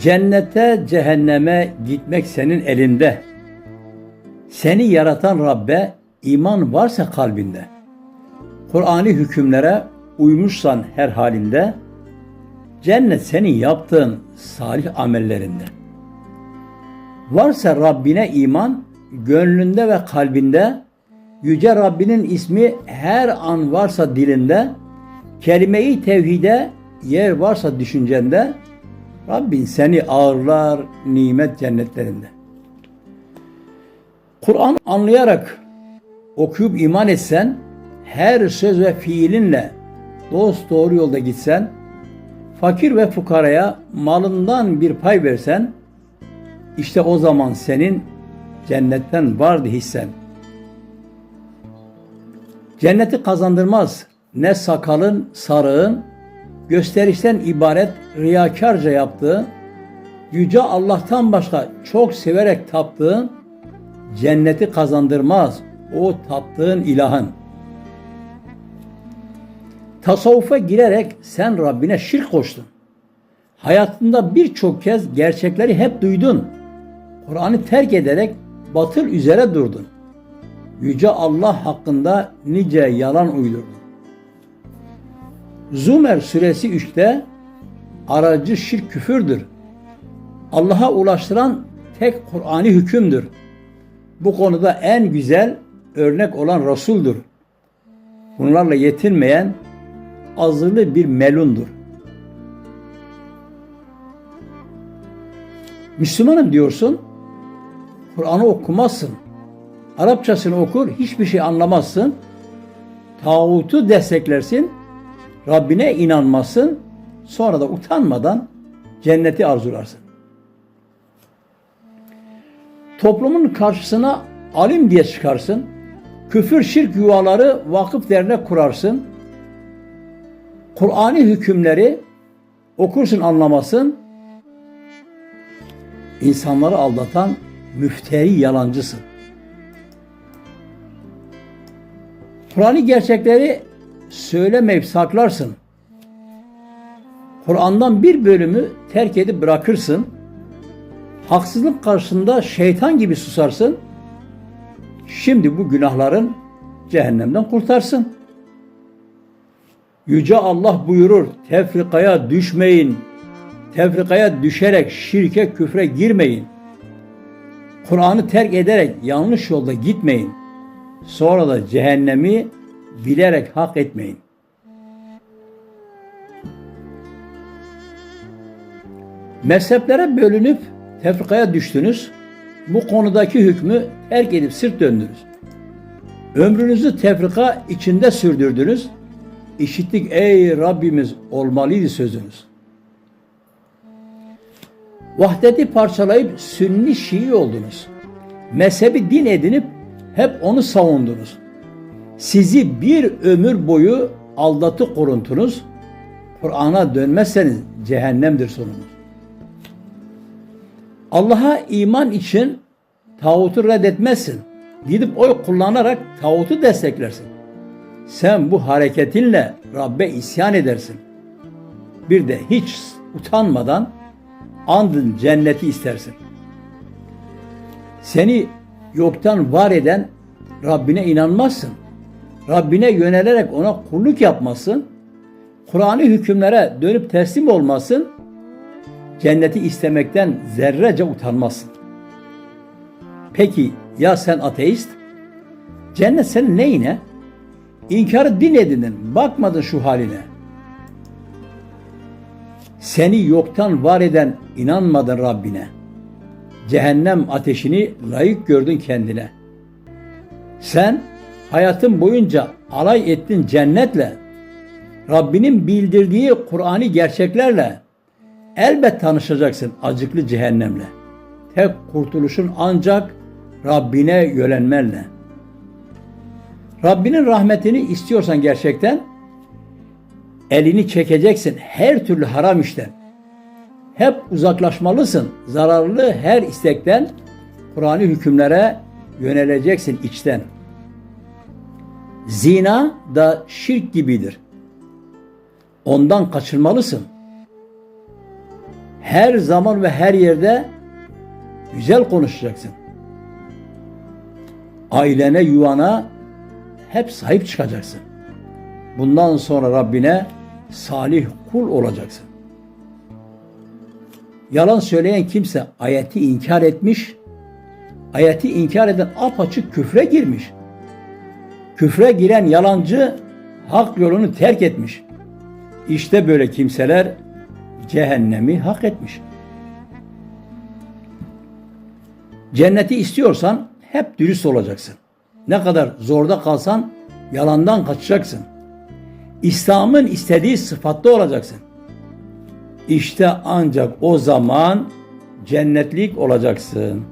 Cennete, cehenneme gitmek senin elinde. Seni yaratan Rabbe iman varsa kalbinde. Kur'an'ı hükümlere uymuşsan her halinde. Cennet senin yaptığın salih amellerinde. Varsa Rabbine iman, gönlünde ve kalbinde, Yüce Rabbinin ismi her an varsa dilinde, kelime-i tevhide yer varsa düşüncende, Rabbin seni ağırlar nimet cennetlerinde. Kur'an anlayarak okuyup iman etsen, her söz ve fiilinle dost doğru yolda gitsen, fakir ve fukaraya malından bir pay versen, işte o zaman senin cennetten vardı hissen. Cenneti kazandırmaz ne sakalın, sarığın, gösterişten ibaret riyakarca yaptığın, Yüce Allah'tan başka çok severek taptığın, cenneti kazandırmaz o taptığın ilahın. Tasavvufa girerek sen Rabbine şirk koştun. Hayatında birçok kez gerçekleri hep duydun. Kur'an'ı terk ederek batıl üzere durdun. Yüce Allah hakkında nice yalan uydurdun. Zumer suresi 3'te aracı şirk küfürdür. Allah'a ulaştıran tek Kur'an'ı hükümdür. Bu konuda en güzel örnek olan Resul'dur. Bunlarla yetinmeyen azılı bir melundur. Müslümanım diyorsun, Kur'an'ı okumazsın. Arapçasını okur, hiçbir şey anlamazsın. Tağutu desteklersin, Rabbine inanmazsın. Sonra da utanmadan cenneti arzularsın. Toplumun karşısına alim diye çıkarsın. Küfür şirk yuvaları vakıf dernek kurarsın. Kur'an'ı hükümleri okursun anlamasın. İnsanları aldatan müfteri yalancısın. Kur'an'ı gerçekleri söylemeyip saklarsın. Kur'an'dan bir bölümü terk edip bırakırsın. Haksızlık karşısında şeytan gibi susarsın. Şimdi bu günahların cehennemden kurtarsın. Yüce Allah buyurur, tefrikaya düşmeyin. Tefrikaya düşerek şirke küfre girmeyin. Kur'an'ı terk ederek yanlış yolda gitmeyin. Sonra da cehennemi bilerek hak etmeyin. Mezheplere bölünüp tefrikaya düştünüz. Bu konudaki hükmü terk edip sırt döndünüz. Ömrünüzü tefrika içinde sürdürdünüz. İşittik ey Rabbimiz olmalıydı sözünüz. Vahdeti parçalayıp sünni şii oldunuz. Mezhebi din edinip hep onu savundunuz. Sizi bir ömür boyu aldatı koruntunuz. Kur'an'a dönmezseniz cehennemdir sonunuz. Allah'a iman için tağutu reddetmezsin. Gidip oy kullanarak tağutu desteklersin. Sen bu hareketinle Rabbe isyan edersin. Bir de hiç utanmadan andın cenneti istersin. Seni yoktan var eden Rabbine inanmazsın. Rabbine yönelerek ona kulluk yapmasın. Kur'an'ı hükümlere dönüp teslim olmasın. Cenneti istemekten zerrece utanmazsın. Peki ya sen ateist? Cennet senin neyine? İnkarı din edindin, bakmadın şu haline. Seni yoktan var eden inanmadın Rabbine. Cehennem ateşini layık gördün kendine. Sen hayatın boyunca alay ettin cennetle. Rabbinin bildirdiği Kur'an'ı gerçeklerle elbet tanışacaksın acıklı cehennemle. Tek kurtuluşun ancak Rabbine yönelmenle. Rabbinin rahmetini istiyorsan gerçekten elini çekeceksin her türlü haram işten. Hep uzaklaşmalısın zararlı her istekten. Kur'an'ı hükümlere yöneleceksin içten. Zina da şirk gibidir. Ondan kaçınmalısın. Her zaman ve her yerde güzel konuşacaksın. Ailene, yuvana hep sahip çıkacaksın. Bundan sonra Rabbine salih kul olacaksın. Yalan söyleyen kimse ayeti inkar etmiş, ayeti inkar eden apaçık küfre girmiş. Küfre giren yalancı hak yolunu terk etmiş. İşte böyle kimseler cehennemi hak etmiş. Cenneti istiyorsan hep dürüst olacaksın. Ne kadar zorda kalsan yalandan kaçacaksın. İslam'ın istediği sıfatta olacaksın. İşte ancak o zaman cennetlik olacaksın.